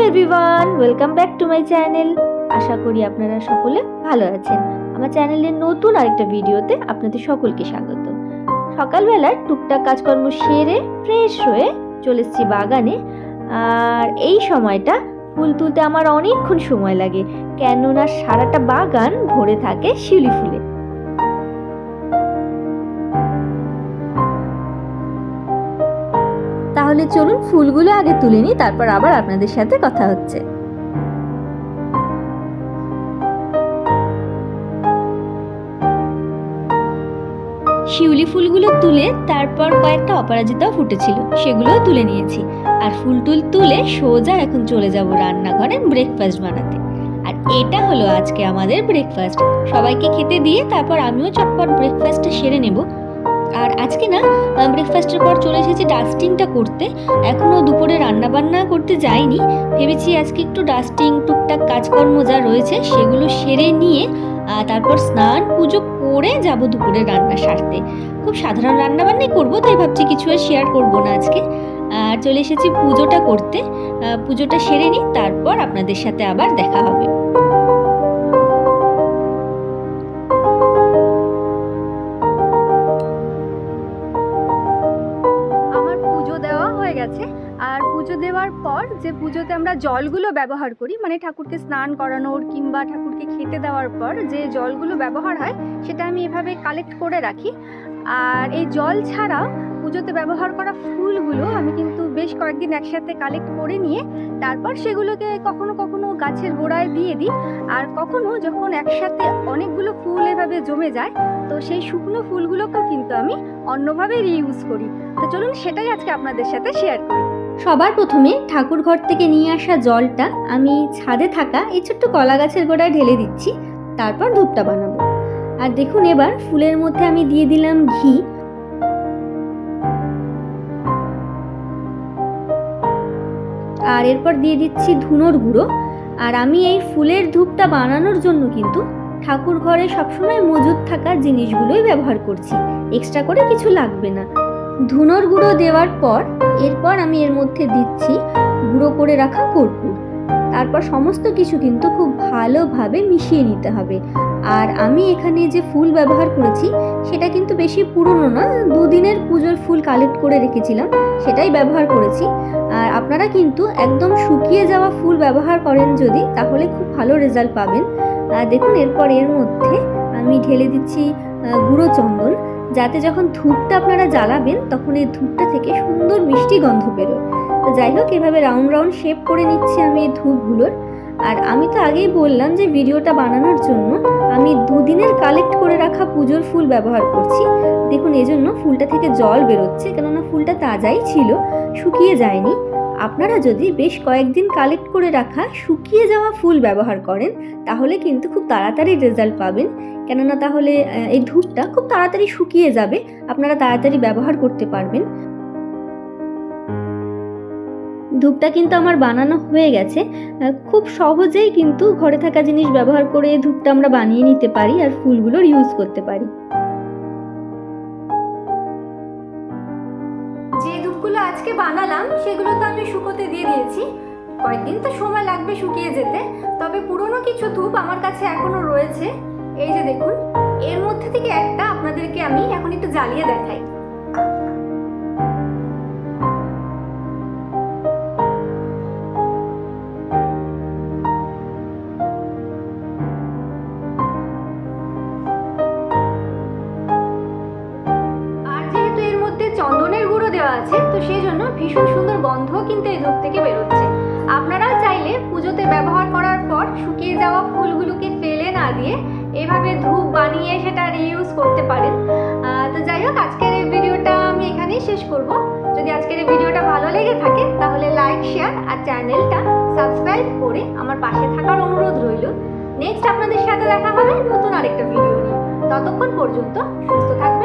Everyone, welcome back to my channel. আশা করি আপনারা সকলে ভালো আছেন। আমার চ্যানেলের নতুন আরেকটা ভিডিওতে আপনাদের সকলকে স্বাগত। সকালবেলার টুকটাক কাজকর্ম সেরে ফ্রেশ হয়ে চলে এসেছি বাগানে। আর এই সময়টা ফুল তুলতে আমার অনেকক্ষণ সময় লাগে। কেননা সারাটা বাগান ভরে থাকে শিউলি ফুলে। তাহলে চলুন ফুলগুলো আগে তুলে নিই, তারপর আবার আপনাদের সাথে কথা হচ্ছে। শিউলি ফুলগুলো তুলে তারপর কয়েকটা অপরাজিতাও ফুটেছিল, সেগুলোও তুলে নিয়েছি। আর ফুল টুল তুলে সোজা এখন চলে যাব রান্নাঘরে ব্রেকফাস্ট বানাতে। আর এটা হলো আজকে আমাদের ব্রেকফাস্ট সবাইকে খেতে দিয়ে তারপর আমিও চটপট ব্রেকফাস্টটা সেরে নেব। আর আজকে না ব্রেকফাস্টের পর চলে এসেছি ডাস্টিংটা করতে। এখনও দুপুরে রান্না বান্না করতে যাইনি। ভেবেছি আজকে একটু ডাস্টিং টুকটাক কাজকর্ম যা রয়েছে সেগুলো সেরে নিয়ে তারপর স্নান পুজো করে যাব দুপুরে রান্না সারতে। খুব সাধারণ রান্না বান্নাই করব, তাই ভাবছি কিছু আর শেয়ার করব না আজকে। আর চলে এসেছি পুজোটা করতে। পুজোটা সেরে নিই, তারপর আপনাদের সাথে আবার দেখা হবে। গেছে আর পুজো দেওয়ার পর যে পুজোতে আমরা জলগুলো ব্যবহার করি মানে ঠাকুরকে স্নান করানোর কিংবা ঠাকুরকে খেতে দেওয়ার পর যে জলগুলো ব্যবহার হয়, সেটা আমি এভাবে কালেক্ট করে রাখি। আর এই জল ছাড়া পুজোতে ব্যবহার করা ফুলগুলো আমি কিন্তু বেশ কয়েকদিন একসাথে কালেক্ট করে নিয়ে তারপর সেগুলোকে কখনো কখনো গাছের গোড়ায় দিয়ে দিই। আর কখনো যখন একসাথে অনেকগুলো ফুল এভাবে জমে যায়, তো সেই শুকনো ফুলগুলোকেও কিন্তু আমি অন্যভাবে রিইউজ করি। তো চলুন সেটাই আজকে আপনাদের সাথে শেয়ার করি। সবার প্রথমে ঠাকুর ঘর থেকে নিয়ে আসা জলটা আমি ছাদে থাকা এই ছোট্ট কলা গাছের গোড়ায় ঢেলে দিচ্ছি, তারপর ধূপটা বানাবো। আর দেখুন এবার ফুলের মধ্যে আমি দিয়ে দিলাম ঘি। আর এরপর দিয়ে দিচ্ছি ধুনোর গুঁড়ো। আর আমি এই ফুলের ধূপটা বানানোর জন্য কিন্তু ঠাকুর ঘরে সবসময় মজুদ থাকা জিনিসগুলোই ব্যবহার করছি। এক্সট্রা করে কিছু লাগবে না। ধুনোর গুঁড়ো দেওয়ার পর এরপর আমি এর মধ্যে দিচ্ছি গুঁড়ো করে রাখা কর্পূর। তারপর সমস্ত কিছু কিন্তু খুব ভালোভাবে মিশিয়ে নিতে হবে। আর আমি এখানে যে ফুল ব্যবহার করেছি, সেটা কিন্তু বেশি পুরনো না, দুদিনের পুজোর ফুল কালেক্ট করে রেখেছিলাম, সেটাই ব্যবহার করেছি। আর আপনারা কিন্তু একদম শুকিয়ে যাওয়া ফুল ব্যবহার করেন যদি, তাহলে খুব ভালো রেজাল্ট পাবেন। আর দেখুন, এরপর এর মধ্যে আমি ঢেলে দিচ্ছি গুঁড়ো চন্দন। যাতে যখন ধূপটা আপনারা জ্বালাবেন, তখন এই ধূপটা থেকে সুন্দর মিষ্টি গন্ধ বেরোয়। তো যাই হোক, এভাবে রাউন্ড রাউন্ড শেপ করে নিচ্ছি আমি এই ধূপগুলোর। আর আমি তো আগেই বললাম যে ভিডিওটা বানানোর জন্য আমি দুদিনের কালেক্ট করে রাখা পুজোর ফুল ব্যবহার করছি। দেখুন এজন্য ফুলটা থেকে জল বেরোচ্ছে, কেননা ফুলটা তাজাই ছিল, শুকিয়ে যায়নি। আপনারা যদি বেশ কয়েকদিন কালেক্ট করে রাখা শুকিয়ে যাওয়া ফুল ব্যবহার করেন, তাহলে কিন্তু খুব তাড়াতাড়ি রেজাল্ট পাবেন। কেননা তাহলে এই ধূপটা খুব তাড়াতাড়ি শুকিয়ে যাবে, আপনারা তাড়াতাড়ি ব্যবহার করতে পারবেন। ধূপটা কিন্তু আমার বানানো হয়ে গেছে। খুব সহজেই কিন্তু ঘরে থাকা জিনিস ব্যবহার করে ধূপটা আমরা বানিয়ে নিতে পারি আর ফুলগুলোর ইউজ করতে পারি। যে ধূপগুলো আজকে বানালাম, সেগুলো তো আমি শুকোতে দিয়ে দিয়েছি। কয়েকদিন তো সময় লাগবে শুকিয়ে যেতে, তবে পুরনো কিছু ধূপ আমার কাছে এখনও রয়েছে। এই যে দেখুন, এর মধ্যে থেকে একটা আপনাদেরকে আমি এখন একটু জ্বালিয়ে দেখাই। জন্য ভীষণ সুন্দর গন্ধ কিন্তু এই ধূপ থেকে বেরোচ্ছে। আপনারাও চাইলে পুজোতে ব্যবহার করার পর শুকিয়ে যাওয়া ফুলগুলোকে ফেলে না দিয়ে এভাবে ধূপ বানিয়ে সেটা রিইউজ করতে পারেন। তো যাই হোক, আজকের এই ভিডিওটা আমি এখানেই শেষ করব। যদি আজকের এই ভিডিওটা ভালো লেগে থাকে, তাহলে লাইক শেয়ার আর চ্যানেলটা সাবস্ক্রাইব করে আমার পাশে থাকার অনুরোধ রইল। নেক্সট আপনাদের সাথে দেখা হবে নতুন আরেকটা ভিডিও নিয়ে। ততক্ষণ পর্যন্ত সুস্থ থাকবেন।